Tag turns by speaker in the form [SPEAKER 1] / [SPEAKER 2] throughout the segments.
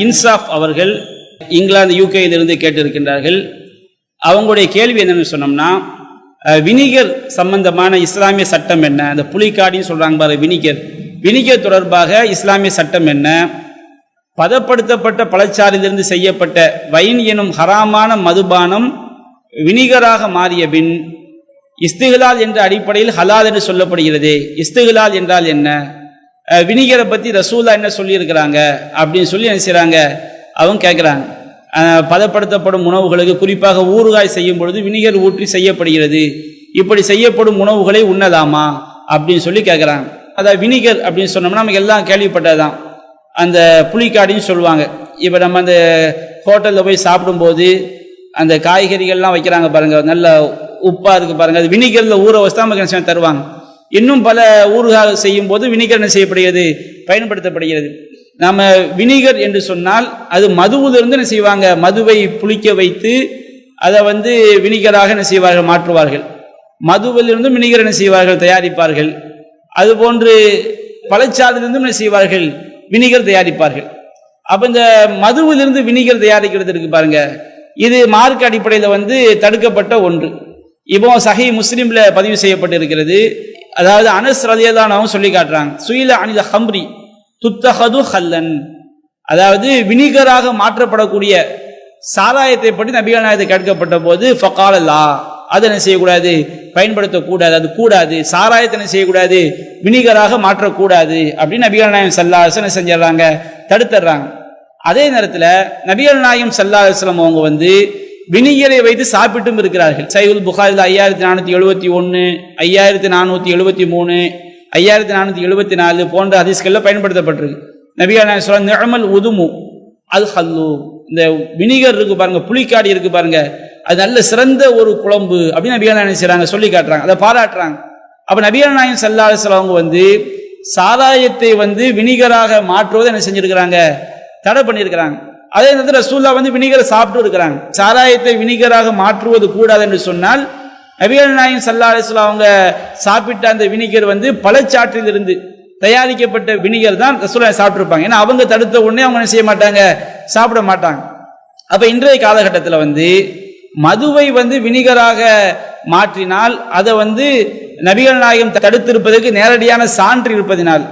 [SPEAKER 1] இன்சாஃப் அவர்கள் இங்கிலாந்து யூகேயிலிருந்து கேட்டிருக்கின்றார்கள். அவங்களுடைய கேள்வி என்னன்னு சொன்னோம்னா வினிகர் சம்பந்தமான இஸ்லாமிய சட்டம் என்ன? அந்த புலிக்காடின்னு சொல்கிறாங்க பாரு வினிகர். வினிகர் தொடர்பாக இஸ்லாமிய சட்டம் என்ன? பதப்படுத்தப்பட்ட பழச்சாறிலிருந்து செய்யப்பட்ட வைன் எனும் ஹராமான மதுபானம் வினிகராக மாறிய பின் இஸ்திகலால் என்ற அடிப்படையில் ஹலால் என்று சொல்லப்படுகிறது. இஸ்திகலால் என்றால் என்ன? வினிகரை பற்றி ரசூலா என்ன சொல்லியிருக்கிறாங்க அப்படின்னு சொல்லி என்ன செய்கிறாங்க அவங்க கேட்குறாங்க பதப்படுத்தப்படும் உணவுகளுக்கு குறிப்பாக ஊறுகாய் செய்யும் பொழுது வினிகர் ஊற்றி செய்யப்படுகிறது. இப்படி செய்யப்படும் உணவுகளை உண்ணலாமா? அப்படின்னு சொல்லி கேட்குறாங்க அதாவது வினிகர் அப்படின்னு சொன்னோம்னா நமக்கு எல்லாம் கேள்விப்பட்டதுதான். அந்த புளிக்காடின்னு சொல்லுவாங்க. இப்போ நம்ம அந்த ஹோட்டலில் போய் சாப்பிடும்போது அந்த காய்கறிகள்லாம் வைக்கிறாங்க பாருங்கள் நல்ல உப்பாக இருக்குது பாருங்கள் அது வினிகரில் ஊற வச்சு தான் நமக்கு தருவாங்க. இன்னும் பல ஊறுகாய் செய்யும் போது வினிகர் என்ன செய்யப்படுகிறது பயன்படுத்தப்படுகிறது. நாம் வினிகர் என்று சொன்னால் அது மதுவிலிருந்து என்ன செய்வாங்க? மதுவை புளிக்க வைத்து அதை வந்து வினிகராக என்ன செய்வார்கள்? மாற்றுவார்கள். மதுவிலிருந்து வினிகர் என்ன செய்வார்கள்? தயாரிப்பார்கள். அதுபோன்று பழச்சாறிலிருந்தும் என்ன செய்வார்கள்? வினிகர் தயாரிப்பார்கள். அப்போ இந்த மதுவிலிருந்து வினிகர் தயாரிக்கிறது இருக்கு பாருங்க. இது மார்க் அடிப்படையில் வந்து தடுக்கப்பட்ட ஒன்று. இப்போ சஹி முஸ்லீமில் பதிவு செய்யப்பட்டிருக்கிறது. அதாவது அனஸ் ரதியதானவும் சொல்லி காட்டுறாங்க. சுயில அனித ஹம்ரி துத்தகது ஹல்லன். அதாவது வினிகராக மாற்றப்படக்கூடிய சாராயத்தை பற்றி நபிகள் நாயகத்தை கேட்கப்பட்ட போது ஃபக்காலல்லா அதை என்ன செய்யக்கூடாது? பயன்படுத்தக்கூடாது அது கூடாது. சாராயத்தை என்ன செய்யக்கூடாது? வினிகராக மாற்றக்கூடாது. அப்படின்னு நபிகள் நாயகம் சல்லாஹ் என்ன செஞ்சிடறாங்க? தடுத்துடுறாங்க. அதே நேரத்தில் நபிகள் நாயகம் சல்லாஹம் அவங்க வந்து வினிகரை வைத்து சாப்பிட்டும் இருக்கிறார்கள். சைவுல் புகாரில் ஐயாயிரத்தி நானூற்றி எழுபத்தி ஒன்று ஐயாயிரத்தி நானூற்றி எழுபத்தி மூணு ஐயாயிரத்தி நானூற்றி எழுபத்தி நாலு போன்ற அதிஸ்களில் பயன்படுத்தப்பட்டிருக்கு. நபிகள் நாயகம் சொல்ல நிழமல் உதுமு அல் ஹல்லு. இந்த வினிகர் இருக்கு பாருங்க புளிக்காடி இருக்கு பாருங்க. அது நல்ல சிறந்த ஒரு குழம்பு அப்படின்னு நபிகள் நாயன் செய்கிறாங்க சொல்லி காட்டுறாங்க அதை பாராட்டுறாங்க. அப்போ நபிகள் நாயன் சல்லா அவங்க வந்து சாராயத்தை வந்து வினிகராக மாற்றுவதை என்ன செஞ்சிருக்கிறாங்க? தடை பண்ணியிருக்கிறாங்க அதே நேரத்தில் ரசூல்லா வந்து வினிகரை சாப்பிட்டு இருக்கிறாங்க. சாராயத்தை வினிகராக மாற்றுவது கூடாது என்று சொன்னால் நபிகள் நாயின் சல்லா அலிஸ்லா அவங்க சாப்பிட்ட அந்த வினிகர் வந்து பழச்சாற்றிலிருந்து தயாரிக்கப்பட்ட வினிகர் தான் ரசூலா சாப்பிட்ருப்பாங்க ஏன்னா அவங்க தடுத்த உடனே அவங்க என்ன செய்ய மாட்டாங்க? சாப்பிட மாட்டாங்க. அப்போ இன்றைய காலகட்டத்தில் வந்து மதுவை வந்து வினிகராக மாற்றினால் அதை வந்து நபிகள் நாயகம் தடுத்திருப்பதற்கு நேரடியான சான்று இருப்பதினால்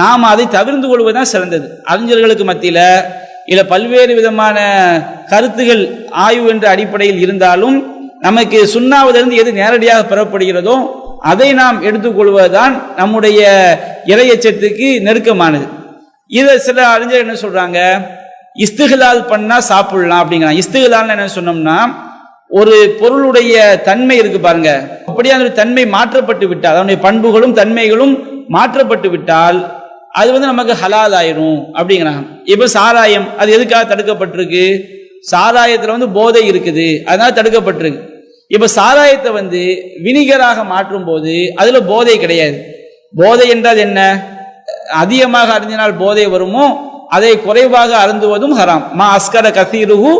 [SPEAKER 1] நாம் அதை தவிர்ந்து கொள்வதுதான் சிறந்தது. அறிஞர்களுக்கு மத்தியில் இல்லை பல்வேறு விதமான கருத்துகள் ஆய்வு என்ற அடிப்படையில் இருந்தாலும் நமக்கு சுண்ணாவதிலிருந்து எது நேரடியாக பெறப்படுகிறதோ அதை நாம் எடுத்துக்கொள்வதுதான் நம்முடைய இறையச்சத்துக்கு நெருக்கமானது. இதை சில அறிஞர் என்ன சொல்றாங்க? இஸ்துகலால் பண்ணா சாப்பிடலாம் அப்படிங்கிறாங்க. இஸ்திகலால் என்ன சொன்னோம்னா ஒரு பொருளுடைய தன்மை இருக்கு பாருங்க. அப்படியே அந்த தன்மை மாற்றப்பட்டு விட்டால் அதனுடைய பண்புகளும் தன்மைகளும் மாற்றப்பட்டு விட்டால் அது வந்து நமக்கு ஹலால் ஆயிரும் அப்படிங்கிறாங்க. இப்போ சாராயம் அது எதுக்காக தடுக்கப்பட்டிருக்கு? சாராயத்தில் வந்து போதை இருக்குது அதனால தடுக்கப்பட்டிருக்கு. இப்போ சாராயத்தை வந்து வினிகராக மாற்றும் போது அதில் போதை கிடையாது. போதை என்றால் என்ன? அதிகமாக அருந்தினால் போதை வருமோ அதை குறைவாக அருந்துவதும் ஹராம். மா அஸ்கர கசீருஹு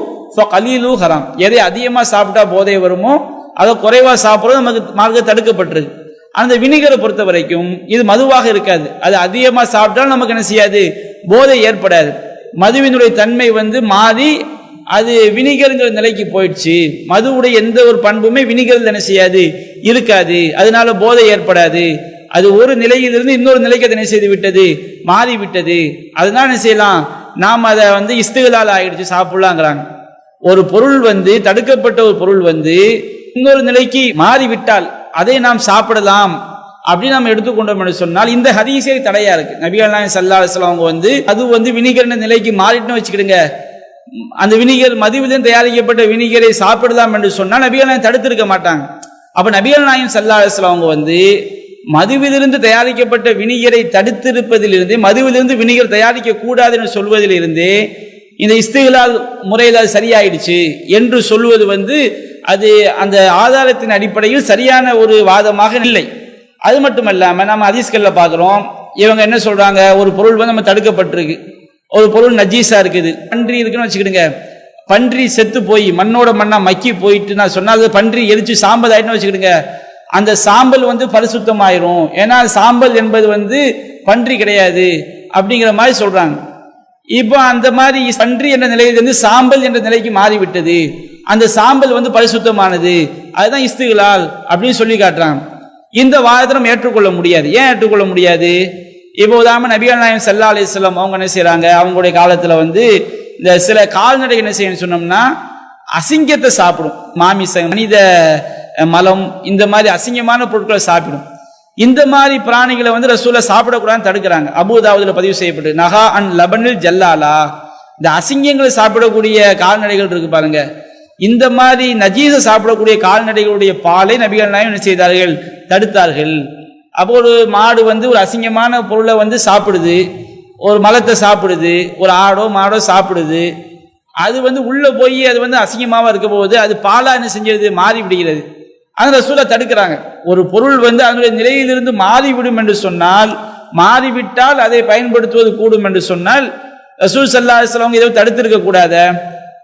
[SPEAKER 1] கலீலு ஹராம். எதை அதிகமாக சாப்பிட்டா போதை வருமோ அதை குறைவாக சாப்பிட்றது நமக்கு மார்க்க தடுக்கப்பட்டிருக்கு. அந்த வினிகரை பொறுத்த வரைக்கும் இது மதுவாக இருக்காது. அது அதிகமாக சாப்பிட்டாலும் நமக்கு என்ன செய்யாது? போதை ஏற்படாது. மதுவினுடைய தன்மை வந்து மாறி அது வினிகருங்கிற நிலைக்கு போயிடுச்சு. மதுவுடைய எந்த ஒரு பண்புமே வினிகரில் என்ன செய்யாது? இருக்காது. அதனால போதை ஏற்படாது. அது ஒரு நிலையிலிருந்து இன்னொரு நிலைக்கு அதை என்ன செய்து விட்டது? மாறி விட்டது அதனால என்ன செய்யலாம்? நாம் அதை வந்து இஸ்துகளால் ஆகிடுச்சு சாப்பிடலாங்கிறாங்க. ஒரு பொருள் வந்து தடுக்கப்பட்ட ஒரு பொருள் வந்து இன்னொரு நிலைக்கு மாறிவிட்டால் அதை நாம் சாப்பிடலாம் அப்படின்னு நம்ம எடுத்துக்கொண்டோம் என்று சொன்னால் இந்த ஹதீஸே தடையா இருக்கு. நபிகள் நாயகம் சல்லா அலுவலாம் அவங்க வந்து அது வந்து வினிகர்ன நிலைக்கு மாறிட்டுன்னு வச்சுக்கிடுங்க. அந்த வினிகர் மதுவிலிருந்து தயாரிக்கப்பட்ட வினிகரை சாப்பிடலாம் என்று சொன்னால் நபிகள் நாயகம் தடுத்திருக்க மாட்டாங்க. அப்ப நபிகள் நாயன் சல்லா அலுவலாம் அவங்க வந்து மதுவிலிருந்து தயாரிக்கப்பட்ட வினிகரை தடுத்திருப்பதிலிருந்து மதுவிலிருந்து வினிகர் தயாரிக்க கூடாது என்று சொல்வதிலிருந்து இந்த இஸ்துகளால் முறையில் அது சரியாயிடுச்சு என்று சொல்வது வந்து அது அந்த ஆதாரத்தின் அடிப்படையில் சரியான ஒரு வாதமாக இல்லை. அது மட்டும் இல்லாமல் நம்ம ஹதீஸ்கள்ல பார்க்குறோம் இவங்க என்ன சொல்கிறாங்க ஒரு பொருள் வந்து நம்ம தடுக்கப்பட்டிருக்கு. ஒரு பொருள் நஜீஸாக இருக்குது. பன்றி இருக்குன்னு வச்சுக்கிடுங்க. பன்றி செத்து போய் மண்ணோட மண்ணாக மக்கி போயிட்டு நான் சொன்னால் அது பன்றி எரிச்சு சாம்பல் ஆயிட்டுன்னு வச்சுக்கிடுங்க. அந்த சாம்பல் வந்து பரிசுத்தமாயிரும். ஏன்னா சாம்பல் என்பது வந்து பன்றி கிடையாது அப்படிங்கிற மாதிரி சொல்கிறாங்க இப்போ அந்த மாதிரி பன்றி என்ற நிலையிலிருந்து சாம்பல் என்ற நிலைக்கு மாறிவிட்டது. அந்த சாம்பல் வந்து பரிசுத்தமானது. அதுதான் இஸ்துகளால் அப்படின்னு சொல்லி காட்டுறாங்க இந்த வாதத்தை நம்ம ஏற்றுக்கொள்ள முடியாது. ஏன் ஏற்றுக்கொள்ள முடியாது? இப்போ உதாரண நபிகள் நாயகம் சல்லா அலிஸ்லாம் அவங்க என்ன செய்கிறாங்க அவங்களுடைய காலத்தில் வந்து இந்த சில கால்நடை என்ன செய்யணும்னு சொன்னோம்னா அசிங்கத்தை சாப்பிடும். மாமிசம் மனித மலம் இந்த மாதிரி அசிங்கமான பொருட்களை சாப்பிடும். இந்த மாதிரி பிராணிகளை வந்து ரசூலை சாப்பிடக்கூடாதுன்னு தடுக்கிறாங்க. அபுதாவுதுல பதிவு செய்யப்பட்டு நகா அண்ட் லபனில் ஜல்லாலா. இந்த அசிங்கங்களை சாப்பிடக்கூடிய கால்நடைகள் இருக்கு பாருங்க. இந்த மாதிரி நஜீஸை சாப்பிடக்கூடிய கால்நடைகளுடைய பாலை நபிகள் நாயம் என்ன செய்தார்கள்? தடுத்தார்கள். அப்போ ஒரு மாடு வந்து ஒரு அசிங்கமான பொருளை வந்து சாப்பிடுது. ஒரு மலத்தை சாப்பிடுது. ஒரு ஆடோ மாடோ சாப்பிடுது. அது வந்து உள்ள போய் அது வந்து அசிங்கமாக இருக்க போகுது. அது பாலா என்ன செஞ்சது? மாறி விடுகிறது. அந்த ரசூலை தடுக்கிறாங்க. ஒரு பொருள் வந்து அதனுடைய நிலையிலிருந்து மாறிவிடும் என்று சொன்னால் மாறிவிட்டால் அதை பயன்படுத்துவது கூடும் என்று சொன்னால் ரசூல் சல்லா அலுவலம் இதை தடுத்திருக்க கூடாத?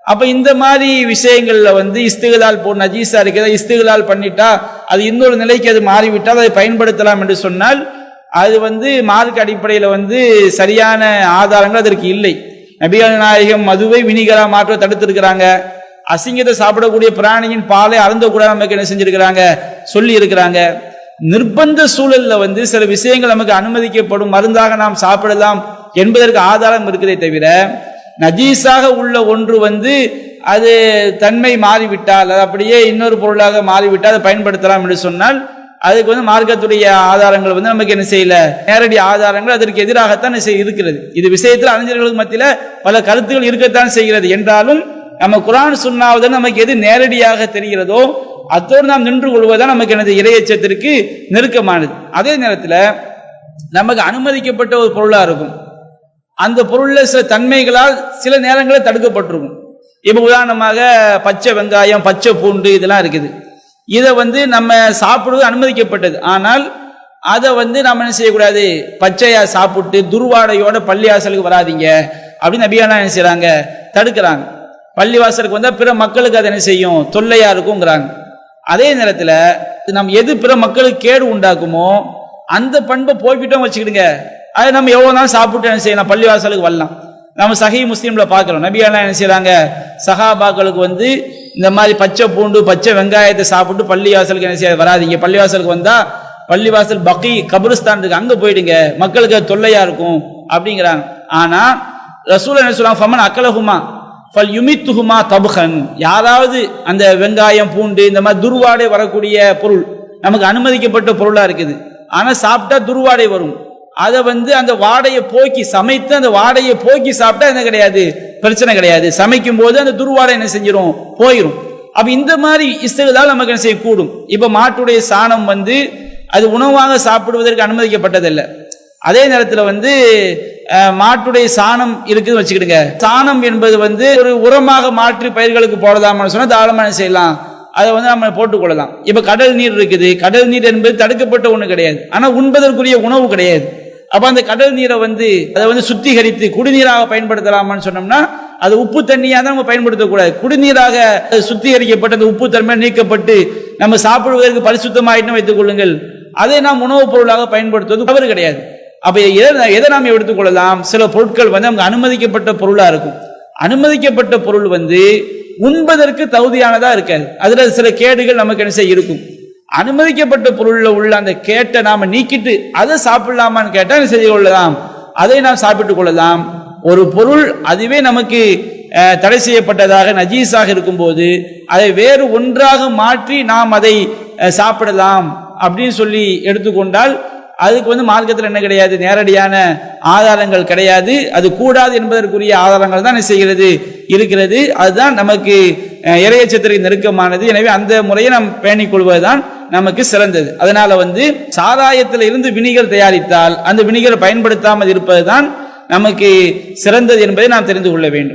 [SPEAKER 1] அப்போ இந்த மாதிரி விஷயங்களில் வந்து இஸ்துகளால் போ நஜீஸா இருக்கிறத இஸ்துகளால் பண்ணிட்டா அது இன்னொரு நிலைக்கு அது மாறிவிட்டால் அதை பயன்படுத்தலாம் என்று சொன்னால் அது வந்து மார்க் அடிப்படையில் வந்து சரியான ஆதாரங்கள் அதற்கு இல்லை. நபிகள் நாயகம் மதுவை வினிகரா மாற்ற தடுத்திருக்கிறாங்க. அசிங்கத்தை சாப்பிடக்கூடிய பிராணியின் பாலை அருந்தக்கூடாது நமக்கு என்ன செஞ்சிருக்கிறாங்க? சொல்லி இருக்கிறாங்க நிர்பந்த சூழல்ல வந்து சில விஷயங்கள் நமக்கு அனுமதிக்கப்படும். மருந்தாக நாம் சாப்பிடலாம் என்பதற்கு ஆதாரம் இருக்கிறதே தவிர நஜீஸாக உள்ள ஒன்று வந்து அது தன்மை மாறிவிட்டால் அது அப்படியே இன்னொரு பொருளாக மாறிவிட்டால் அதை பயன்படுத்தலாம் என்று சொன்னால் அதுக்கு வந்து மார்க்கத்துடைய ஆதாரங்கள் வந்து நமக்கு என்ன செய்யல? நேரடி ஆதாரங்கள் அதற்கு எதிராகத்தான் இருக்கிறது. இது விஷயத்தில் அறிஞர்களுக்கு மத்தியில் பல கருத்துகள் இருக்கத்தான் செய்கிறது. என்றாலும் நம்ம குரான் சுண்ணாவது நமக்கு எது நேரடியாக தெரிகிறதோ அத்தோடு நாம் நின்று கொள்வதுதான் நமக்கு எனது இரையச்சத்திற்கு நெருக்கமானது. அதே நேரத்தில் நமக்கு அனுமதிக்கப்பட்ட ஒரு பொருளாக இருக்கும். அந்த பொருளில் சில தன்மைகளால் சில நேரங்களில் தடுக்கப்பட்டிருக்கும். இப்போ உதாரணமாக பச்சை வெங்காயம் பச்சை பூண்டு இதெல்லாம் இருக்குது. இதை வந்து நம்ம சாப்பிடுவது அனுமதிக்கப்பட்டது. ஆனால் அதை வந்து நம்ம என்ன செய்யக்கூடாது? பச்சையாக சாப்பிட்டு துர்வாடையோட பள்ளிவாசலுக்கு வராதீங்க அப்படின்னு நபியானா என்ன செய்கிறாங்க தடுக்கிறாங்க. பள்ளிவாசலுக்கு வந்தால் பிற மக்களுக்கு அதை என்ன செய்யும்? தொல்லையாக இருக்குங்கிறாங்க. அதே நேரத்தில் நம்ம எது பிற மக்களுக்கு கேடு உண்டாக்குமோ அந்த பண்பை போய்கிட்டோம் வச்சுக்கிடுங்க. அதை நம்ம எவ்வளோ நாள் சாப்பிட்டு என்ன செய்யலாம்? பள்ளிவாசலுக்கு வரலாம். நம்ம சஹி முஸ்லீமில் பார்க்குறோம். நபியாலாம் என்ன செய்கிறாங்க சஹாபாக்களுக்கு வந்து இந்த மாதிரி பச்சை பூண்டு பச்சை வெங்காயத்தை சாப்பிட்டு பள்ளிவாசலுக்கு என்ன செய்ய வராதீங்க. பள்ளிவாசலுக்கு வந்தால் பள்ளிவாசல் பக்கி கபிரிஸ்தான் இருக்கு. அங்கே போயிடுங்க. மக்களுக்கு தொல்லையாக இருக்கும் அப்படிங்கிறாங்க. ஆனால் ரசூல் என்ன சொல்லுவாங்க ஃபமன் அக்கலஹுமா ஃபல் யுமித்துஹுமா தபுகன் யாராவது அந்த வெங்காயம் பூண்டு இந்த மாதிரி துர்வாடை வரக்கூடிய பொருள் நமக்கு அனுமதிக்கப்பட்ட பொருளாக இருக்குது. ஆனால் சாப்பிட்டா துர்வாடை வரும். அதை வந்து அந்த வாடையை போக்கி சமைத்து அந்த வாடையை போக்கி சாப்பிட்டா என்ன கிடையாது? பிரச்சனை கிடையாது. சமைக்கும் போது அந்த துர்வாடை என்ன செஞ்சிடும் போயிடும் அப்ப இந்த மாதிரி இஸ்துகளால் நமக்கு என்ன செய்யக்கூடும் இப்ப மாட்டுடைய சாணம் வந்து அது உணவாக சாப்பிடுவதற்கு அனுமதிக்கப்பட்டதில்லை. அதே நேரத்தில் வந்து மாட்டுடைய சாணம் இருக்குதுன்னு வச்சுக்கிடுங்க. சாணம் என்பது வந்து ஒரு உரமாக மாற்றி பயிர்களுக்கு போடலாம்னு சொன்னால் தாராளமாக என்ன செய்யலாம். அதை வந்து நம்ம போட்டுக்கொள்ளலாம். இப்போ கடல் நீர் இருக்குது. கடல் நீர் என்பது தடுக்கப்பட்ட ஒன்று கிடையாது. ஆனால் உண்பதற்குரிய உணவு கிடையாது. அப்ப அந்த கடல் நீரை வந்து அதை வந்து சுத்திகரித்து குடிநீராக பயன்படுத்தலாமான்னு சொன்னோம்னா அது உப்பு தண்ணியாக தான் நம்ம பயன்படுத்தக்கூடாது குடிநீராக அது சுத்திகரிக்கப்பட்ட அந்த உப்பு தன்மை நீக்கப்பட்டு நம்ம சாப்பிடுவதற்கு பரிசுத்தமாயிட்டு வைத்துக் கொள்ளுங்கள். அதை நாம் உணவுப் பொருளாக பயன்படுத்துவது தவறு கிடையாது. அப்போ எதை எதை நாம் எடுத்துக்கொள்ளலாம் சில பொருட்கள் வந்து நமக்கு அனுமதிக்கப்பட்ட பொருளாக இருக்கும். அனுமதிக்கப்பட்ட பொருள் வந்து உண்பதற்கு தகுதியானதாக இருக்காது. அதில் சில கேடுகள் நமக்கு என்ன செய்ய இருக்கும்? அனுமதிக்கப்பட்ட பொருள்ல உள்ள அந்த கேட்டை நாம நீக்கிட்டு அதை சாப்பிடலாமான்னு கேட்டா செய்து கொள்ளலாம்? அதை நாம் சாப்பிட்டுக் கொள்ளலாம். ஒரு பொருள் அதுவே நமக்கு தடை செய்யப்பட்டதாக நஜீஸாக இருக்கும்போது அதை வேறு ஒன்றாக மாற்றி நாம் அதை சாப்பிடலாம் அப்படின்னு சொல்லி எடுத்துக்கொண்டால் அதுக்கு வந்து மார்க்கத்தில் என்ன கிடையாது? நேரடியான ஆதாரங்கள் கிடையாது. அது கூடாது என்பதற்குரிய ஆதாரங்கள் தான் செய்கிறது? இருக்கிறது. அதுதான் நமக்கு அஹ், இறையச்சத்திற்கு நெருக்கமானது. எனவே அந்த முறையை நாம் பேணிக் கொள்வதுதான் நமக்கு சிறந்தது. அதனால வந்து சாராயத்தில் இருந்து வினிகர் தயாரித்தால் அந்த வினிகரை பயன்படுத்தாமல் இருப்பதுதான் நமக்கு சிறந்தது என்பதை நாம் தெரிந்து கொள்ள வேண்டும்.